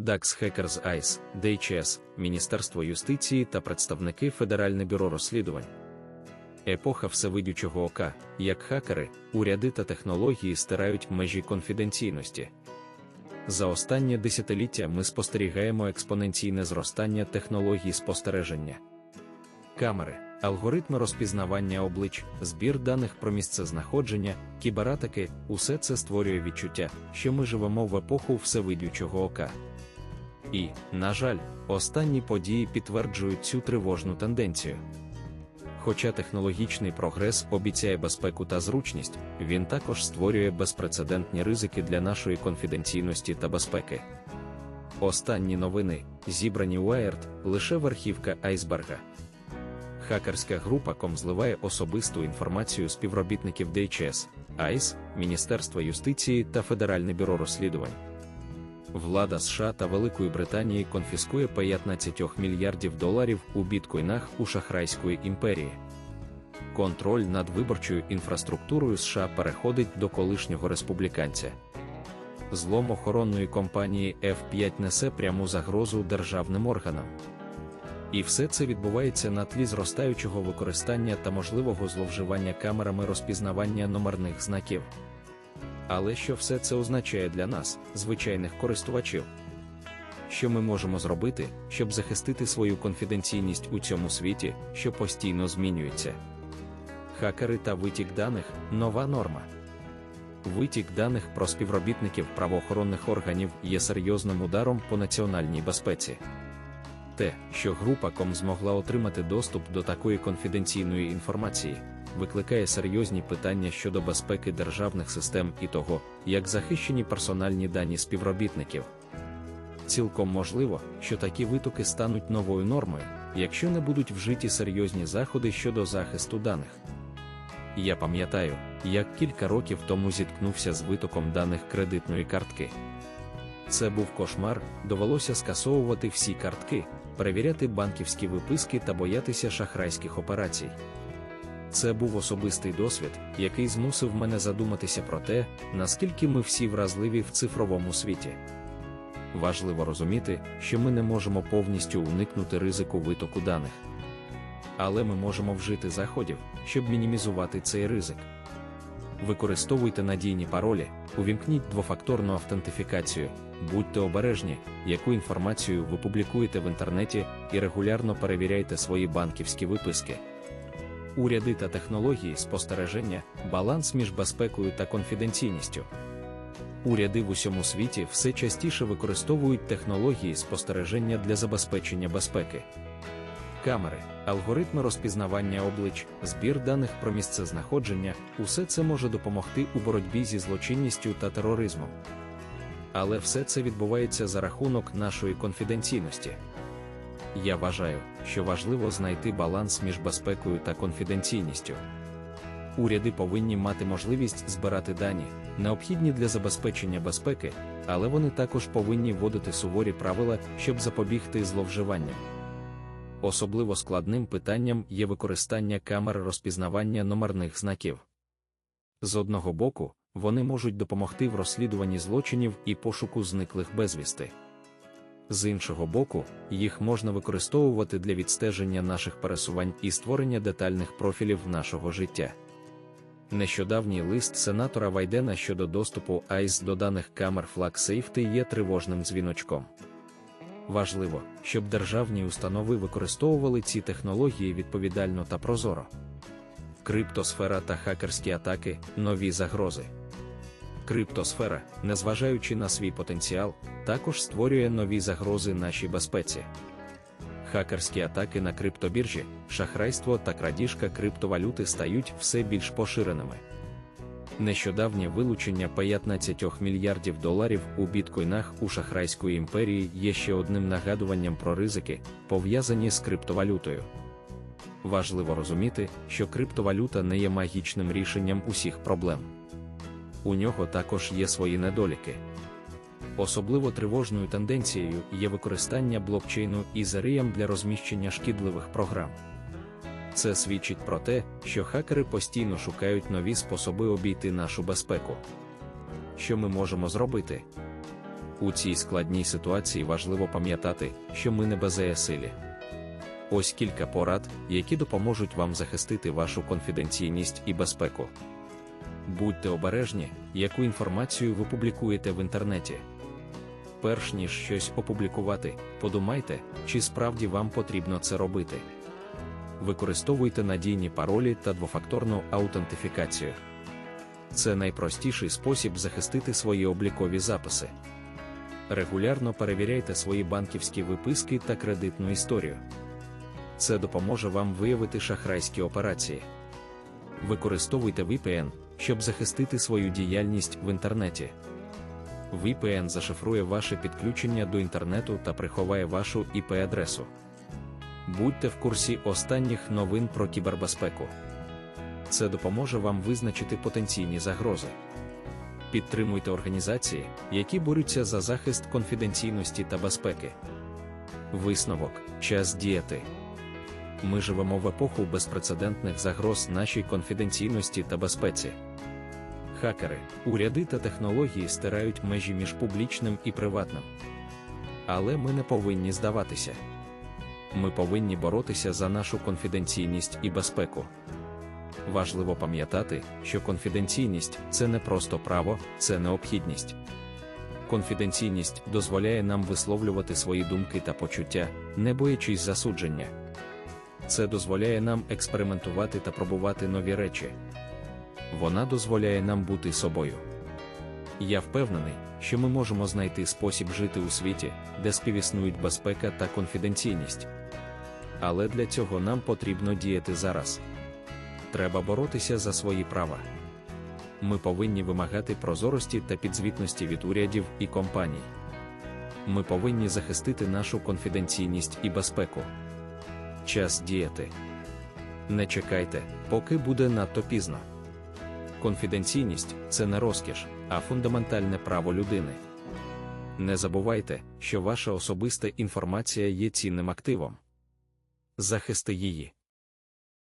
DAX Hackers ICE, DHS, Міністерство юстиції та представники Федеральне бюро розслідувань. Епоха всевидючого ока, як хакери, уряди та технології стирають межі конфіденційності. За останнє десятиліття ми спостерігаємо експоненційне зростання технологій спостереження. Камери, алгоритми розпізнавання облич, збір даних про місцезнаходження, кібератаки усе це створює відчуття, що ми живемо в епоху всевидючого ока. І, на жаль, останні події підтверджують цю тривожну тенденцію. Хоча технологічний прогрес обіцяє безпеку та зручність, він також створює безпрецедентні ризики для нашої конфіденційності та безпеки. Останні новини, зібрані Wired, лише верхівка айсберга. Хакерська група ком зливає особисту інформацію співробітників DHS, ICE, Міністерства юстиції та Федеральне бюро розслідувань. Влада США та Великої Британії конфіскує 15 мільярдів доларів у біткоїнах у шахрайської імперії. Контроль над виборчою інфраструктурою США переходить до колишнього республіканця. Злом охоронної компанії F5 несе пряму загрозу державним органам. І все це відбувається на тлі зростаючого використання та можливого зловживання камерами розпізнавання номерних знаків. Але що все це означає для нас, звичайних користувачів? Що ми можемо зробити, щоб захистити свою конфіденційність у цьому світі, що постійно змінюється? Хакери та витік даних нова норма. Витік даних про співробітників правоохоронних органів є серйозним ударом по національній безпеці. Те, що група ком змогла отримати доступ до такої конфіденційної інформації, викликає серйозні питання щодо безпеки державних систем і того, як захищені персональні дані співробітників. Цілком можливо, що такі витоки стануть новою нормою, якщо не будуть вжиті серйозні заходи щодо захисту даних. Я пам'ятаю, як кілька років тому зіткнувся з витоком даних кредитної картки. Це був кошмар, довелося скасовувати всі картки, перевіряти банківські виписки та боятися шахрайських операцій. Це був особистий досвід, який змусив мене задуматися про те, наскільки ми всі вразливі в цифровому світі. Важливо розуміти, що ми не можемо повністю уникнути ризику витоку даних. Але ми можемо вжити заходів, щоб мінімізувати цей ризик. Використовуйте надійні паролі, увімкніть двофакторну автентифікацію, будьте обережні, яку інформацію ви публікуєте в інтернеті, і регулярно перевіряйте свої банківські виписки. Уряди та технології спостереження, баланс між безпекою та конфіденційністю. Уряди в усьому світі все частіше використовують технології спостереження для забезпечення безпеки. Камери, алгоритми розпізнавання облич, збір даних про місце знаходження усе це може допомогти у боротьбі зі злочинністю та тероризмом. Але все це відбувається за рахунок нашої конфіденційності. Я вважаю, що важливо знайти баланс між безпекою та конфіденційністю. Уряди повинні мати можливість збирати дані, необхідні для забезпечення безпеки, але вони також повинні вводити суворі правила, щоб запобігти зловживанням. Особливо складним питанням є використання камер розпізнавання номерних знаків. З одного боку, вони можуть допомогти в розслідуванні злочинів і пошуку зниклих безвісти. З іншого боку, їх можна використовувати для відстеження наших пересувань і створення детальних профілів нашого життя. Нещодавній лист сенатора Вайдена щодо доступу ICE до даних камер FlagSafety є тривожним дзвіночком. Важливо, щоб державні установи використовували ці технології відповідально та прозоро. Криптосфера та хакерські атаки нові загрози. Криптосфера, незважаючи на свій потенціал, також створює нові загрози нашій безпеці. Хакерські атаки на криптобіржі, шахрайство та крадіжка криптовалюти стають все більш поширеними. Нещодавнє вилучення 15 мільярдів доларів у біткоїнах у шахрайської імперії є ще одним нагадуванням про ризики, пов'язані з криптовалютою. Важливо розуміти, що криптовалюта не є магічним рішенням усіх проблем. У нього також є свої недоліки. Особливо тривожною тенденцією є використання блокчейну і Ethereum для розміщення шкідливих програм. Це свідчить про те, що хакери постійно шукають нові способи обійти нашу безпеку. Що ми можемо зробити? У цій складній ситуації важливо пам'ятати, що ми не безсилі. Ось кілька порад, які допоможуть вам захистити вашу конфіденційність і безпеку. Будьте обережні, яку інформацію ви публікуєте в інтернеті. Перш ніж щось опублікувати, подумайте, чи справді вам потрібно це робити. Використовуйте надійні паролі та двофакторну аутентифікацію. Це найпростіший спосіб захистити свої облікові записи. Регулярно перевіряйте свої банківські виписки та кредитну історію. Це допоможе вам виявити шахрайські операції. Використовуйте VPN, щоб захистити свою діяльність в інтернеті. VPN зашифрує ваше підключення до інтернету та приховає вашу IP-адресу. Будьте в курсі останніх новин про кібербезпеку. Це допоможе вам визначити потенційні загрози. Підтримуйте організації, які борються за захист конфіденційності та безпеки. Висновок час діяти. Ми живемо в епоху безпрецедентних загроз нашій конфіденційності та безпеці. Хакери, уряди та технології стирають межі між публічним і приватним. Але ми не повинні здаватися. Ми повинні боротися за нашу конфіденційність і безпеку. Важливо пам'ятати, що конфіденційність це не просто право, це необхідність. Конфіденційність дозволяє нам висловлювати свої думки та почуття, не боячись засудження. Це дозволяє нам експериментувати та пробувати нові речі. Вона дозволяє нам бути собою. Я впевнений, що ми можемо знайти спосіб жити у світі, де співіснують безпека та конфіденційність. Але для цього нам потрібно діяти зараз. Треба боротися за свої права. Ми повинні вимагати прозорості та підзвітності від урядів і компаній. Ми повинні захистити нашу конфіденційність і безпеку. Час діяти. Не чекайте, поки буде надто пізно. Конфіденційність це не розкіш, а фундаментальне право людини. Не забувайте, що ваша особиста інформація є цінним активом. Захисти її.